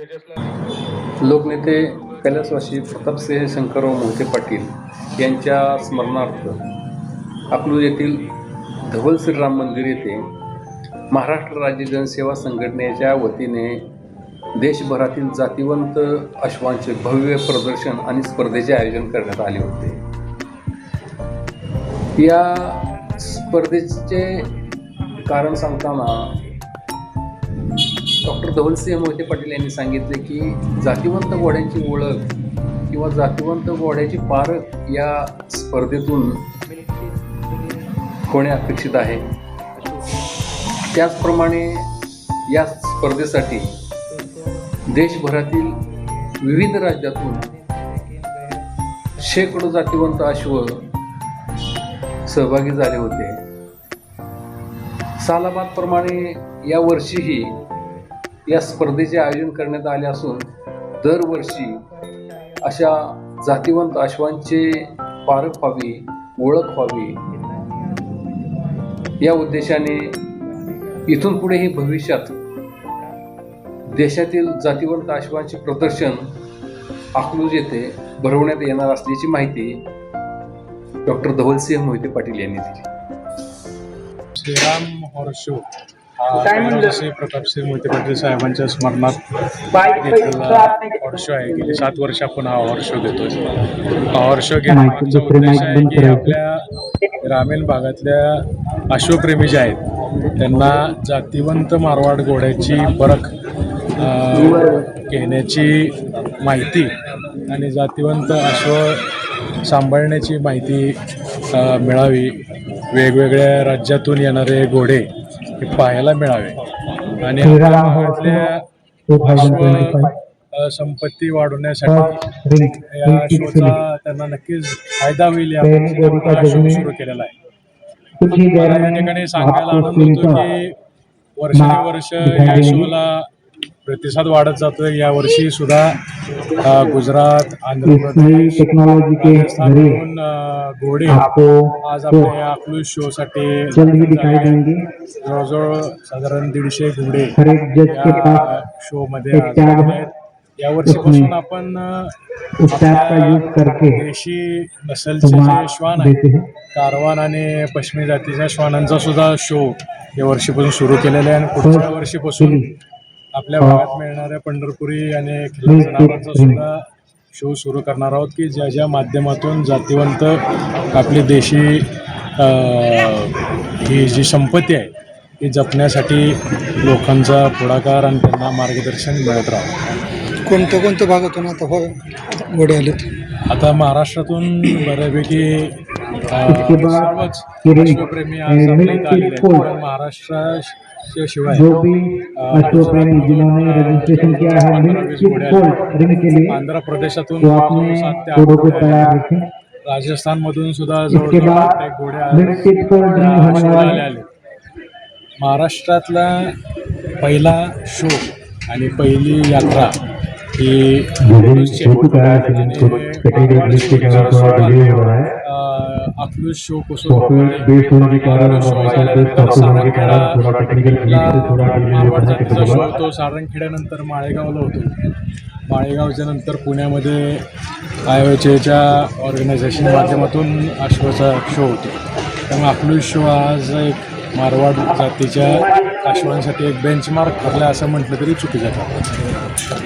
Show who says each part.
Speaker 1: लोकनेते कैलासवासी प्रतापसिंह शंकरराव मोहिते पाटील यांच्या स्मरणार्थ अकलूज येथील धवल श्रीराम मंदिर येथे महाराष्ट्र राज्य जनसेवा संघटनेच्या वतीने देशभरातील जातिवंत अश्वांचे भव्य प्रदर्शन आणि स्पर्धेचे आयोजन करण्यात आले होते. या स्पर्धेचे कारण सांगताना डॉक्टर धवलसिंह मोहिते पाटील यांनी सांगितले की जातीवंत घोड्यांची ओळख किंवा जातीवंत घोड्याची पारख या स्पर्धेतून होणे अपेक्षित आहे. त्याचप्रमाणे या स्पर्धेसाठी देशभरातील विविध राज्यातून शेकडो जातीवंत अश्व सहभागी झाले होते. सालाबादप्रमाणे यावर्षीही या स्पर्धेचे आयोजन करण्यात आले असून दरवर्षी अशा जातिवंत अश्वांचे पारख व्हावी ओळख व्हावी या उद्देशाने इथून पुढेही भविष्यात देशातील जातिवंत अश्वांचे प्रदर्शन अकलूज येथे भरवण्यात येणार असल्याची माहिती डॉक्टर धवलसिंह मोहिते पाटील यांनी दिली.
Speaker 2: Shriram horse show. हा कैलासवासी प्रतापसिंह मोहिते पाटील साहेबांच्या स्मरणात घेतलेला हॉर्स शो आहे. गेली सात वर्ष आपण हा हॉर्स शो हा हॉर्स शो घेण्याचा उद्देश आहे की आपल्या ग्रामीण भागातल्या अश्वप्रेमी जे आहेत त्यांना जातिवंत मारवाड घोड्याची परख घेण्याची माहिती आणि जातिवंत अश्व सांभाळण्याची माहिती मिळावी. वेगवेगळ्या राज्यातून येणारे घोडे हे पाहायला मिळावे. आणि आपल्या संपत्ती वाढवण्यासाठी या शोचा त्यांना नक्कीच फायदा होईल या सुरू केलेला आहे. या ठिकाणी सांगायला आनंद होतो की वर्षानुवर्ष या शोला प्रतिसाद वाढत जातोय. या वर्षी सुद्धा गुजरात आंध्र प्रदेश अ, घोडे आज आपल्या या अकलूज शो साठी जवळजवळ साधारण दीडशे घोडे शो मध्ये. या वर्षीपासून आपण देशी नसलचे जे श्वान आहेत
Speaker 3: देते हैं।
Speaker 2: कारवान आणि पश्चिमी जातीच्या श्वानांचा सुद्धा शो या वर्षीपासून सुरू केलेला आहे आणि पुढच्या वर्षीपासून आपल्या भागात मिळणाऱ्या पंढरपुरी आणि जनावरांचा सुद्धा शो सुरू करणार आहोत की ज्या ज्या माध्यमातून जातिवंत आपली देशी ही जी संपत्ती आहे ती जपण्यासाठी लोकांचा पुढाकार आणि त्यांना मार्गदर्शन मिळत राहावं
Speaker 4: कोणत्या कोणत्या भागातून आता हो- घोडे आलेत
Speaker 2: आता महाराष्ट्रातून बऱ्यापैकी सर्वच
Speaker 3: किरण,
Speaker 2: अश्वप्रेमी आज आपल्या इथं आलेले आहेत
Speaker 3: कोण?
Speaker 2: शिवाय
Speaker 3: जो भी अश्वप्रेमी जिन्होंने रजिस्ट्रेशन किया है कोल्ड रिंग के लिए
Speaker 2: आंध्र प्रदेशातून
Speaker 3: तो घोड़ों को तैयार. रखें
Speaker 2: राजस्थान मधून सुद्धा
Speaker 3: इसके बाद रिंग होने वाले
Speaker 2: महाराष्ट्रातला पहिला शो आणि पहिली यात्रा
Speaker 3: के
Speaker 2: शो
Speaker 3: के
Speaker 2: तो सारंगखेड्यानंतर माळेगावला होतो. माळेगावच्या नंतर पुण्यामध्ये आय एच्या ऑर्गनायझेशन माध्यमातून अश्वाचा शो होतो. त्यामुळे अकलूज शो आज एक मारवाड जातीच्या अश्वांसाठी एक बेंचमार्क ठरला असं म्हटलं तरी चुकीचं ठरलं